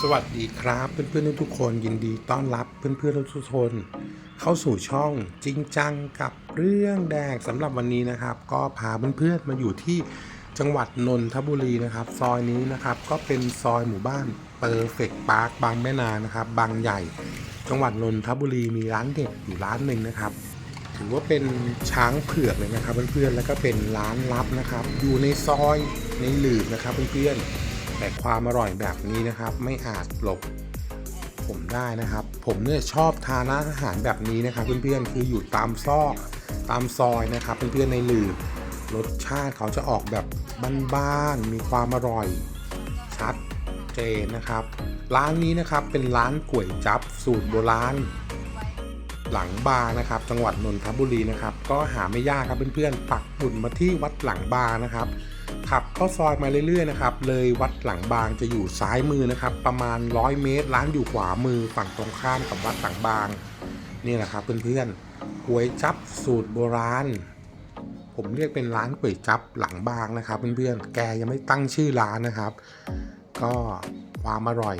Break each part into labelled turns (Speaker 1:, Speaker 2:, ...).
Speaker 1: สวัสดีครับเพื่อนๆทุกคนยินดีต้อนรับเพื่อนๆทุกคนเข้าสู่ช่องจริงจังกับเรื่องแดงสำหรับวันนี้นะครับ ก็พาเพื่อนๆมาอยู่ที่จังหวัดนนทบุรีนะครับ ซอยนี้นะครับก็เป็นซอยหมู่บ้านเปอร์เฟกปาร์คบางแม่นานะครับ บางใหญ่ จังหวัดนนทบุรีมีร้านเด็ดอยู่ร้านหนึ่งนะครับ ถือว่าเป็นช้างเผือกเลยนะครับเพื่อนๆแล้วก็เป็นร้านลับนะครับ อยู่ในซอยในหลืบนะครับเพื่อนๆ แต่ความอร่อยแบบนี้นะครับ ไม่อาจหลบผมได้นะครับ ผมเนี่ยชอบทานอาหารแบบนี้นะครับเพื่อนๆคืออยู่ตามซอกตามซอยนะครับเพื่อนๆในหลืบรสชาติเขาจะออกแบบบ้านๆมีความอร่อยชัดเจนนะครับ ร้านนี้นะครับเป็นร้านก๋วยจั๊บสูตรโบราณหลังบาร์นะครับ จังหวัดนนทบุรีนะครับ ก็หาไม่ยากครับเพื่อนๆปักหมุดมาที่วัดหลังบาร์นะครับ ขับเข้าซอยมาเรื่อยๆนะครับเลยวัดหลังบางจะอยู่ซ้ายมือนะครับ ประมาณ 100 เมตร ร้านอยู่ขวามือฝั่งตรงข้ามกับวัดหลังบาง นี่แหละครับเพื่อนๆก๋วยจับสูตรโบราณ ผมเรียกเป็นร้านก๋วยจับหลังบางนะครับเพื่อนๆแกยังไม่ตั้งชื่อร้านนะครับ ก็ความอร่อย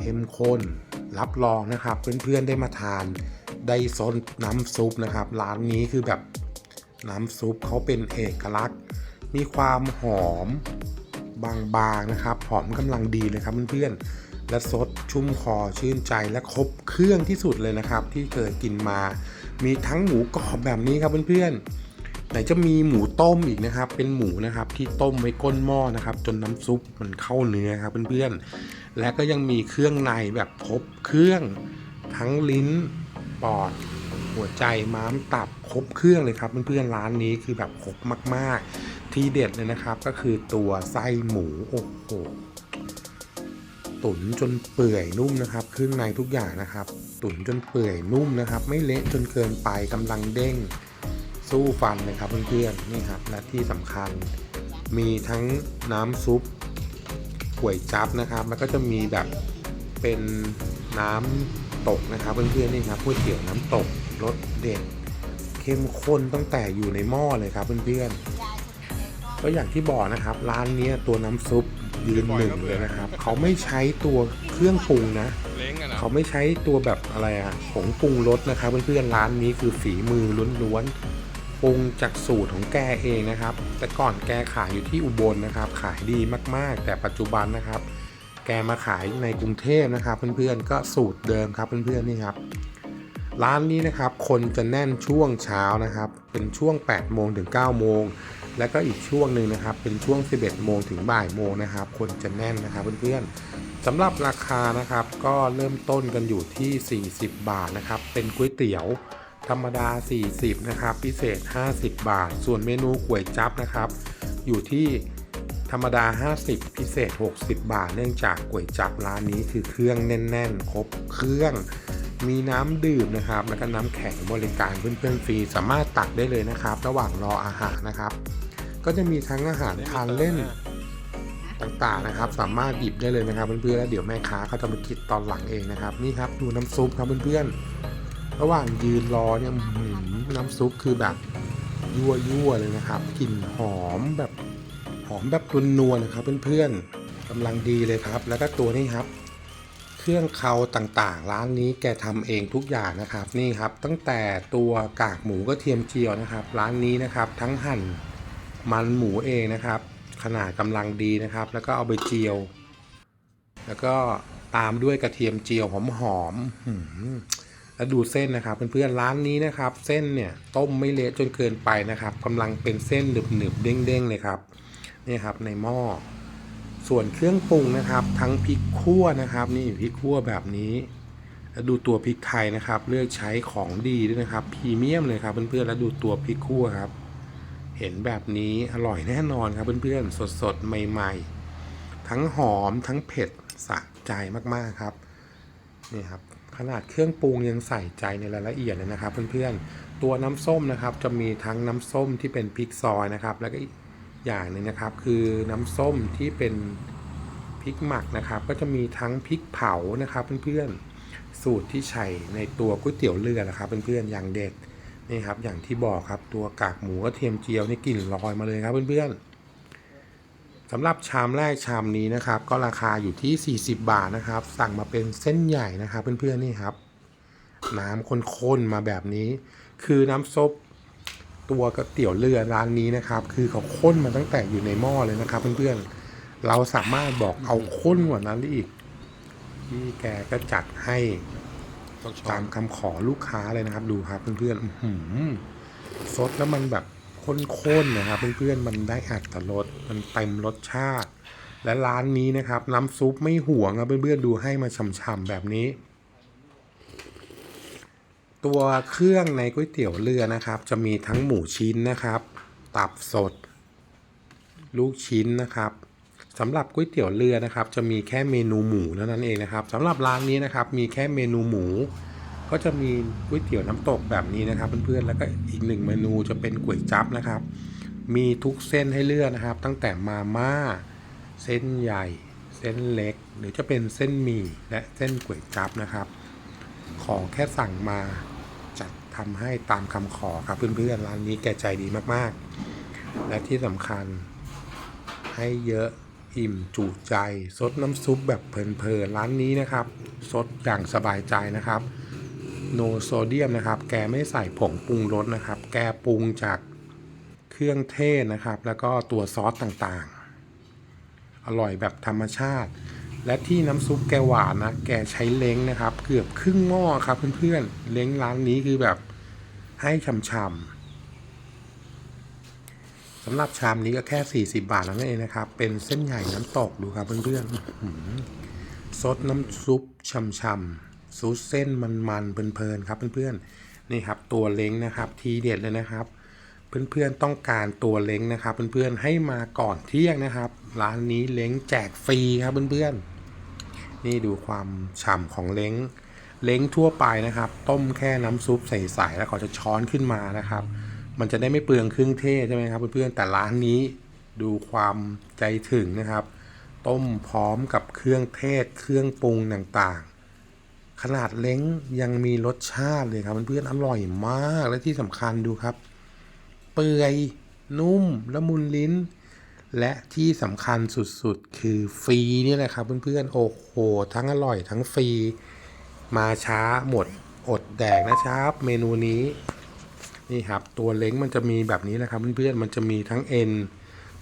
Speaker 1: เข้มข้นรับรองนะครับ เพื่อนๆได้มาทานได้ซนน้ำซุปนะครับ ร้านนี้คือแบบน้ำซุปเขาเป็นเอกลักษณ์ มีความหอมบางๆนะครับ หอมกำลังดีเลยครับเพื่อนๆ และซดชุ่มคอชื่นใจและครบเครื่องที่สุดเลยนะครับ ที่เคยกินมา มีทั้งหมูกรอบแบบนี้ครับเพื่อนๆ ไหนจะมีหมูต้มอีกนะครับ เป็นหมูนะครับที่ต้มไว้ก้นหม้อนะครับ จนน้ำซุปมันเข้าเนื้อครับเพื่อนๆ และก็ยังมีเครื่องในแบบครบเครื่องทั้งลิ้นปอดหัวใจม้ามตับครบเครื่องเลยครับเพื่อนๆร้านนี้คือแบบครบมากๆ ที่เด็ดเลยนะครับก็คือตัวไส้หมูโอ้โหตุ๋นจนเปื่อยนุ่มนะครับเครื่องในทุกอย่างนะครับ ตุ๋นจนเปื่อยนุ่มนะครับ ไม่เละจนเกินไปกำลังเด้งสู้ฟันเลยครับเพื่อนๆนี่ครับและที่สำคัญ มีทั้งน้ำซุปก๋วยจั๊บนะครับ แล้วก็จะมีแบบเป็นน้ำตกนะครับเพื่อนๆนี่ครับก๋วยเตี๋ยวน้ำตกรสเด็ดเข้มข้นตั้งแต่อยู่ในหม้อเลยครับเพื่อนๆ ก็อย่างที่บอกนะครับ ร้านเนี้ยตัวน้ำซุปยืนหนึ่งเลยนะครับ เขาไม่ใช้ตัวเครื่องปรุงนะ
Speaker 2: เล้งอะนะ
Speaker 1: เขาไม่ใช้ตัวแบบอะไรอะผงปรุงรสนะครับเพื่อนๆร้านนี้คือฝีมือล้วนๆปรุงจากสูตรของแกเองนะครับ แต่ก่อนแกขายอยู่ที่อุบลนะครับ ขายดีมากๆ แต่ปัจจุบันนะครับ แกมาขายในกรุงเทพนะครับ เพื่อนๆก็สูตรเดิมครับเพื่อนๆนี่ครับร้านนี้นะครับคนจะแน่นช่วงเช้านะครับ เป็นช่วง8โมงถึง9โมง แล้วก็อีกช่วงหนึ่งนะครับ เป็นช่วง 11 โมงถึงบ่ายโมงนะครับ คนจะแน่นนะครับเพื่อนๆสำหรับราคานะครับ ก็เริ่มต้นกันอยู่ที่ 40 บาทนะครับ เป็นก๋วยเตี๋ยว ธรรมดา 40 นะครับ พิเศษ 50 บาท ส่วนเมนูก๋วยจั๊บนะครับ อยู่ที่ธรรมดา 50 พิเศษ 60 บาท เนื่องจากก๋วยจั๊บร้านนี้คือเครื่องแน่น ๆ ครบเครื่อง มีน้ำดื่มนะครับ แล้วก็น้ำแข็งบริการเพื่อนๆฟรี สามารถตักได้เลยนะครับ ระหว่างรออาหารนะครับ ก็จะมีทั้งอาหารทานเล่นต่างๆนะครับ สามารถหยิบได้เลยนะครับเพื่อนๆแล้วเดี๋ยวแม่ค้าเขาจะมาคิดตอนหลังเองนะครับ นี่ครับดูน้ำซุปครับเพื่อนๆระหว่างยืนรอเนี่ยอื้อหือน้ำซุปคือแบบยั่วๆเลยนะครับกลิ่นหอมแบบหอมแบบนวลๆนะครับเพื่อนๆกำลังดีเลยครับ แล้วก็ตัวนี้ครับ เครื่องเคาต่างๆ ร้านนี้แกทำเองทุกอย่างนะครับ นี่ครับ ตั้งแต่ตัวกากหมูก็เทียมเจียวนะครับ ร้านนี้นะครับ ทั้งหั่น มันหมูเองนะครับ ขนาดกำลังดีนะครับ แล้วก็เอาไปเจียว แล้วก็ตามด้วยกระเทียมเจียวหอมๆหืมแล้วดูเส้นนะครับเพื่อนๆร้านนี้นะครับ เส้นเนี่ยต้มไม่เละจนเกินไปนะครับกำลังเป็นเส้นหนึบๆเด้งๆเลยครับนี่ครับในหม้อส่วนเครื่องปรุงนะครับ ทั้งพริกขั่วนะครับ นี่พริกขั่วแบบนี้แล้วดูตัวพริกไทยนะครับ เลือกใช้ของดีด้วยนะครับพรีเมียมเลยครับเพื่อนๆแล้วดูตัวพริกขั่วครับ เห็นแบบนี้อร่อยแน่นอนครับเพื่อนๆ สดๆ ใหม่ๆ ทั้งหอมทั้งเผ็ดสะใจมากๆครับนี่ครับขนาดเครื่องปรุงยังใส่ใจในรายละเอียดเลยนะครับ เพื่อนๆ ตัวน้ำส้มนะครับจะมีทั้งน้ำส้มที่เป็นพริกซอยนะครับ แล้วก็อย่างหนึ่งนะครับ คือน้ำส้มที่เป็นพริกหมักนะครับ ก็จะมีทั้งพริกเผานะครับ เพื่อนๆ สูตรที่ใส่ในตัวก๋วยเตี๋ยวเรือนะครับ เพื่อนๆอย่างเด็ด นี่ครับอย่างที่บอกครับตัวกากหมูกระเทียมเจียวนี่กลิ่นลอยมาเลยครับเพื่อนๆสำหรับชามแรกชามนี้นะครับ ก็ราคาอยู่ที่ 40 บาทนะครับ สั่งมาเป็นเส้นใหญ่นะครับ เพื่อนๆนี่ครับ น้ำข้นๆมาแบบนี้ คือน้ำซุปตัวก๋วยเตี๋ยวเรือร้านนี้นะครับ คือเขาข้นมาตั้งแต่อยู่ในหม้อเลยนะครับ เพื่อนๆเราสามารถบอกเอาข้นกว่านั้นได้อีกพี่แกก็จัดให้
Speaker 2: ต้องช้อ
Speaker 1: ตานมคำขอลูกค้าเลยนะครับ ดูครับเพื่อนๆอื้อหือซดแล้วมันแบบข้นๆนะครับเพื่อนๆมันได้อัตรสมันเต็มรสชาติ และร้านนี้นะครับ น้ำซุปไม่ห่วงครับเพื่อนๆดูให้มาฉ่ำๆแบบนี้ ตัวเครื่องในก๋วยเตี๋ยวเรือนะครับ จะมีทั้งหมูชิ้นนะครับ ตับสด ลูกชิ้นนะครับ สำหรับก๋วยเตี๋ยวเรือนะครับ จะมีแค่เมนูหมูเท่านั้นเองนะครับสำหรับร้านนี้นะครับ มีแค่เมนูหมู ก็จะมีก๋วยเตี๋ยวน้ำตกแบบนี้นะครับ เพื่อนๆแล้วก็อีกหนึ่งเมนูจะเป็นก๋วยจั๊บนะครับ มีทุกเส้นให้เลือกนะครับ ตั้งแต่มาม่าเส้นใหญ่ เส้นเล็ก หรือจะเป็นเส้นหมี่และเส้นก๋วยจั๊บนะครับ ขอแค่สั่งมาจัดทำให้ตามคำขอครับเพื่อนๆร้านนี้แกใจดีมากๆ และที่สำคัญให้เยอะ อิ่มจุใจซดน้ำซุปแบบเพลินๆร้านนี้นะครับซดอย่างสบายใจนะครับโนโซเดียมนะครับ แกไม่ใส่ผงปรุงรสนะครับ แกปรุงจากเครื่องเทศนะครับ แล้วก็ตัวซอสต่างๆ อร่อยแบบธรรมชาติ และที่น้ำซุปแกหวานนะ แกใช้เล้งนะครับ เกือบครึ่งหม้อครับเพื่อนๆ เล้งร้านนี้คือแบบให้ช่ำๆำหรับชามนี้ก็แค่ 40 บาทแล้วนั่นเองนะครับ เป็นเส้นใหญ่น้ำตกดูครับเพื่อนๆซดน้ำซุปช่ำๆซุปเส้นมันๆเพลินๆครับเพื่อนๆนี่ครับตัวเล้งนะครับทีเด็ดเลยนะครับ เพื่อนๆต้องการตัวเล้งนะครับ เพื่อนๆให้มาก่อนเที่ยงนะครับ ร้านนี้เล้งแจกฟรีครับเพื่อนๆ นี่ดูความฉ่ำของเล้งเล้งทั่วไปนะครับ ต้มแค่น้ำซุปใสๆแล้วเขาจะช้อนขึ้นมานะครับ มันจะได้ไม่เปลืองเครื่องเทศใช่ไหมครับเพื่อนๆแต่ร้านนี้ดูความใจถึงนะครับ ต้มพร้อมกับเครื่องเทศเครื่องปรุงต่างๆ ขนาดเล้งยังมีรสชาติเลยครับเพื่อนๆอร่อยมากและที่สำคัญดูครับ เปื่อยนุ่มละมุนลิ้น และที่สำคัญสุดๆ คือฟรีนี่แหละครับเพื่อนๆโอ้โหทั้งอร่อยทั้งฟรี มาช้าหมดอดแดกนะครับ เมนูนี้ นี่ครับตัวเล้งมันจะมีแบบนี้นะครับเพื่อนๆมันจะมีทั้งเอ็น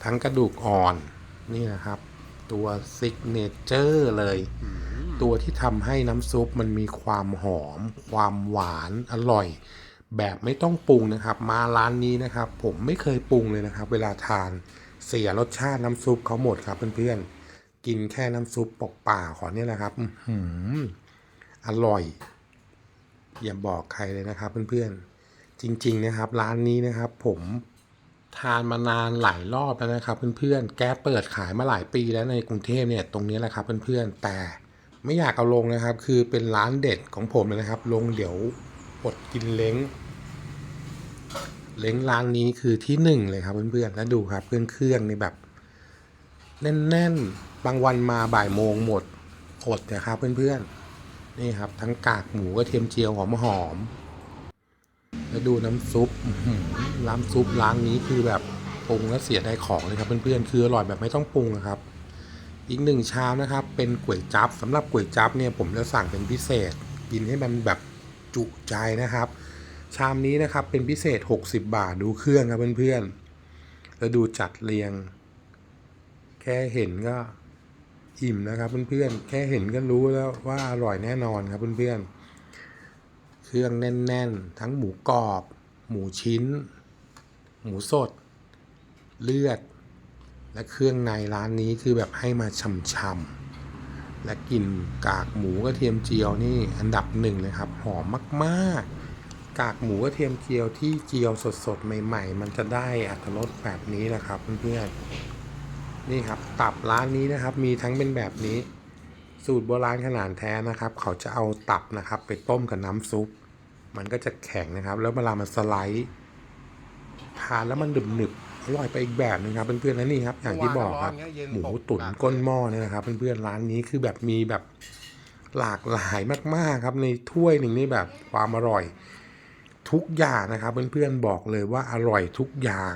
Speaker 1: ทั้งกระดูกอ่อนนี่นะครับ ตัวซิกเนเจอร์เลย ตัวที่ทำให้น้ำซุปมันมีความหอม ความหวานอร่อย แบบไม่ต้องปรุงนะครับ มาร้านนี้นะครับ ผมไม่เคยปรุงเลยนะครับ เวลาทานเสียรสชาติน้ำซุปเขาหมดครับเพื่อนๆกินแค่น้ำซุปเปล่าๆขอเนี่ยแหละครับอื้อหืออร่อย อย่าบอกใครเลยนะครับเพื่อนๆ จริง ๆ นะครับ ร้านนี้นะครับ ผมทานมานานหลายรอบแล้วนะครับ เพื่อนๆ แกเปิดขายมาหลายปีแล้วในกรุงเทพเนี่ยตรงนี้แหละครับเพื่อนๆ แต่ไม่อยากเอาลงนะครับ คือเป็นร้านเด็ดของผมเลยนะครับ ลงเดี๋ยวอดกินเล้ง เล้งร้านนี้คือที่หนึ่งเลยครับเพื่อนๆ แล้วดูครับเครื่องเครื่องนี่แบบ แน่นๆ บางวันมาบ่ายโมงหมดอดนะครับเพื่อนๆ นี่ครับทั้งกากหมูกระเทียมเจียวหอมหอม แล้วดูน้ำซุปน้ำซุปร้านนี้คือแบบปรุงแล้วเสียไดายของเลยครับเพื่อนๆคืออร่อยแบบไม่ต้องปรุงอะครับ อีกหนึ่งชามนะครับ เป็นก๋วยจั๊บสำหรับก๋วยจั๊บเนี่ยผมจะสั่งเป็นพิเศษ กินให้มันแบบจุใจนะครับ ชามนี้นะครับเป็นพิเศษ 60 บาทดูเครื่องครับเพื่อนๆแล้วดูจัดเรียง แค่เห็นก็อิ่มนะครับเพื่อนๆแค่เห็นก็รู้แล้วว่าอร่อยแน่นอนครับเพื่อนๆ เครื่องแน่นๆ ทั้งหมูกรอบ หมูชิ้น หมูสด เลือด และเครื่องในร้านนี้คือแบบให้มาช่ำๆและกลิ่นกากหมูกระเทียมเจียวนี่อันดับหนึ่งเลยครับ หอมมากๆ กากหมูกระเทียมเจียวที่เจียวสดๆ ใหม่ ๆ มันจะได้อัตรสแบบนี้นะครับเพื่อนๆนี่ครับตับร้านนี้นะครับมีทั้งเป็นแบบนี้ สูตรโบราณขนาดแท้นะครับ เขาจะเอาตับนะครับ ไปต้มกับน้ำซุป มันก็จะแข็งนะครับ แล้วเวลามันสไลด์ทานแล้วมันดึบหนึบๆอร่อยไปอีกแบบนึงครับเพื่อนๆและนี่ครับ อย่างที่บอกครับ หมูตุ๋นก้นหม้อเนี่ยนะครับ เพื่อนๆร้านนี้คือแบบมีแบบหลากหลายมากๆครับ ในถ้วยหนึ่งนี่แบบความอร่อย ทุกอย่างนะครับ เพื่อนๆบอกเลยว่าอร่อยทุกอย่าง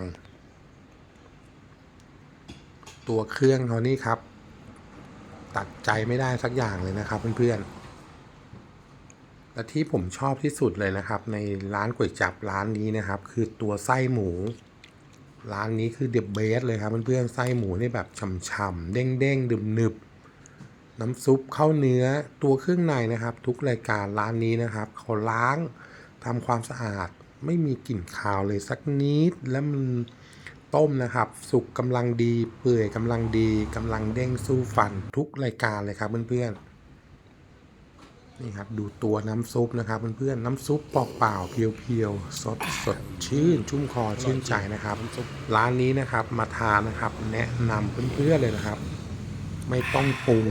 Speaker 1: ตตัวเครื่องเขานี่ครับ ตัดใจไม่ได้สักอย่างเลยนะครับเพื่อนๆ และที่ผมชอบที่สุดเลยนะครับ ในร้านก๋วยจับร้านนี้นะครับ คือตัวไส้หมู ร้านนี้คือเดบเบสเลยครับเพื่อนๆไส้หมูนี่แบบฉ่ำๆเด้งๆดึบๆน้ำซุปเข้าเนื้อตัวเครื่องในนะครับ ทุกรายการร้านนี้นะครับเขาล้างทำความสะอาดไม่มีกลิ่นคาวเลยสักนิดแล้วมัน ต้มนะครับ สุกกำลังดี เปื่อยกำลังดีกำลังเด้งสู้ฟันทุกรายการเลยครับเพื่อนๆนี่ครับดูตัวน้ำซุปนะครับเพื่อนๆน้ำซุปเปล่าๆเพียวๆสดสดชื่น ชุ่มคอชื่นใจนะครับ ร้านนี้นะครับมาทานนะครับ แนะนำเพื่อนๆเลยนะครับ ไม่ต้องปรุง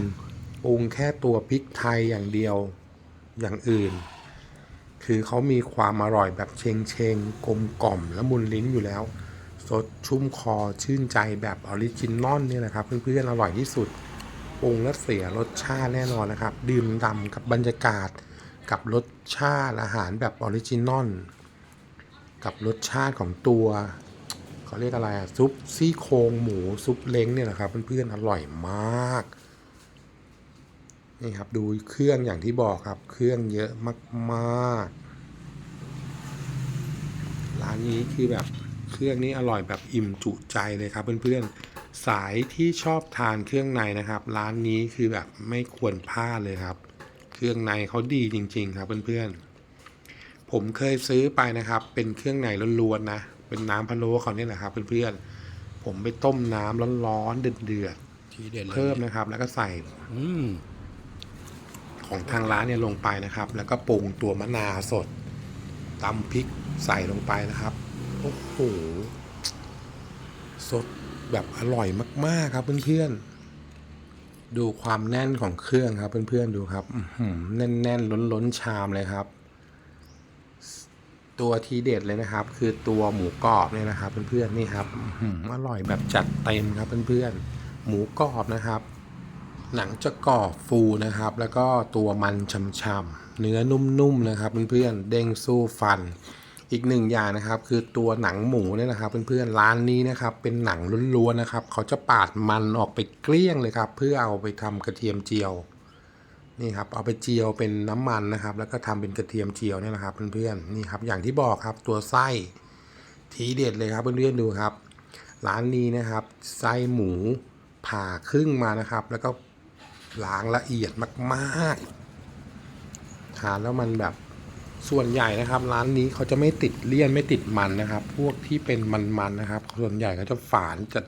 Speaker 1: ปรุงแค่ตัวพริกไทยอย่างเดียวอย่างอื่น คือเขามีความอร่อยแบบเชงเชงๆกลมกล่อมและมุนลิ้นอยู่แล้ว สดชุ่มคอชื่นใจแบบออริจินอลเนี่ยนะครับ เพื่อนๆอร่อยที่สุดปรุงและเสียรสชาติแน่นอนนะครับ ดื่มด่ำกับบรรยากาศ กับรสชาติอาหารแบบออริจินอลกับรสชาติของตัวเขาเรียกอะไรอะซุปซี่โครงหมูซุปเล้งเนี่ยนะครับ เพื่อนๆอร่อยมากนี่ครับดูเครื่องอย่างที่บอกครับ เครื่องเยอะมากๆร้านนี้คือแบบ เครื่องนี้อร่อยแบบอิ่มจุใจเลยครับเพื่อนๆ สายที่ชอบทานเครื่องในนะครับ ร้านนี้คือแบบไม่ควรพลาดเลยครับ เครื่องในเขาดีจริง ๆ ครับเพื่อนๆ ผมเคยซื้อไปนะครับ เป็นเครื่องในล้วนๆนะ เป็นน้ำพะโล้เขาเนี่ยแหละครับเพื่อนๆ ผมไปต้มน้ำร้อนๆเดือด
Speaker 2: ทีเด็ด
Speaker 1: ๆ
Speaker 2: เลย
Speaker 1: เพิ่มนะครับ แล้วก็ใส่
Speaker 2: อืม
Speaker 1: ของทางร้านเนี่ยลงไปนะครับ แล้วก็ปรุงตัวมะนาวสดตำพริกใส่ลงไปนะครับ โอ้โห สดแบบอร่อยมาก ๆ ครับเพื่อนๆ ดูความแน่นของเครื่องครับเพื่อนๆ ดูครับหือแน่น ๆ ล้น ๆ ชามเลยครับ ตัวทีเด็ดเลยนะครับ คือตัวหมูกรอบเนี่ยนะครับเพื่อนๆ นี่ครับหืออร่อยแบบจัดเต็มครับเพื่อนๆ หมูกรอบนะครับหนังจะกรอบฟูนะครับ แล้วก็ตัวมันช่ำๆเนื้อนุ่มๆนะครับเพื่อนๆเด้งสู้ฟัน อีกหนึ่งอย่างนะครับคือตัวหนังหมูเนี่ยนะครับเพื่อนๆร้านนี้นะครับเป็นหนังล้วนๆนะครับเขาจะปาดมันออกไปเกลี้ยงเลยครับเพื่อเอาไปทำกระเทียมเจียวนี่ครับเอาไปเจียวเป็นน้ำมันนะครับ แล้วก็ทำเป็นกระเทียมเจียวเนี่ยนะครับเพื่อนๆนี่ครับอย่างที่บอกครับตัวไส้ทีเด็ดเลยครับเพื่อนๆดูครับ ร้านนี้นะครับไส้หมูผ่าครึ่งมานะครับ แล้วก็ล้างละเอียดมากๆทานแล้วมันแบบ ส่วนใหญ่นะครับร้านนี้เขาจะไม่ติดเลี่ยนไม่ติดมันนะครับ พวกที่เป็นมันๆนะครับ ส่วนใหญ่เขาจะฝานจะ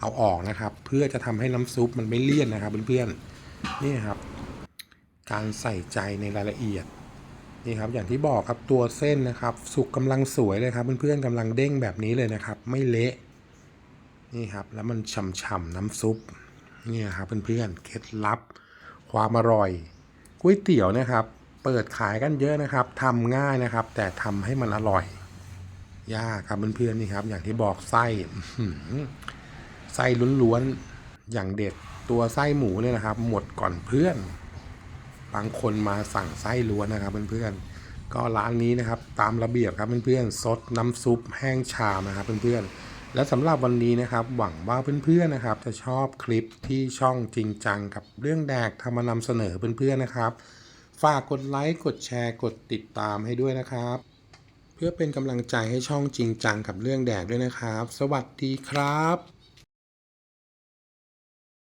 Speaker 1: เอาออกนะครับ เพื่อจะทำให้น้ำซุปมันไม่เลี่ยนนะครับเพื่อนๆนี่ครับ การใส่ใจในรายละเอียดนี่ครับอย่างที่บอกครับตัวเส้นนะครับ สุกกำลังสวยเลยครับเพื่อนๆกำลังเด้งแบบนี้เลยนะครับ ไม่เละนี่ครับแล้วมันฉ่ำๆน้ำซุปนี่ครับเพื่อนๆเคล็ดลับ ความอร่อยก๋วยเตี๋ยวนะครับ เปิดขายกันเยอะนะครับทำง่ายนะครับ แต่ทำให้มันอร่อย ยากครับเพื่อนๆนี่ครับ อย่างที่บอกไส้ไส้ล้วนๆอย่างเด็ดตัวไส้หมูเนี่ยนะครับ หมดก่อนเพื่อน บางคนมาสั่งไส้ล้วนนะครับเพื่อนๆก็ร้านนี้นะครับ ตามระเบียบครับเพื่อนๆซดน้ำซุปแห้งชามนะครับเพื่อนๆและสำหรับวันนี้นะครับหวังว่าเพื่อนๆนะครับ จะชอบคลิปที่ช่องจริงจังกับเรื่องแดกทำมานำเสนอเพื่อนๆนะครับ ฝากกดไลค์ กดแชร์ กดติดตามให้ด้วยนะครับ เพื่อเป็นกำลังใจให้ช่องจริงจังกับเรื่องแดกด้วยนะครับ สวัสดีครับ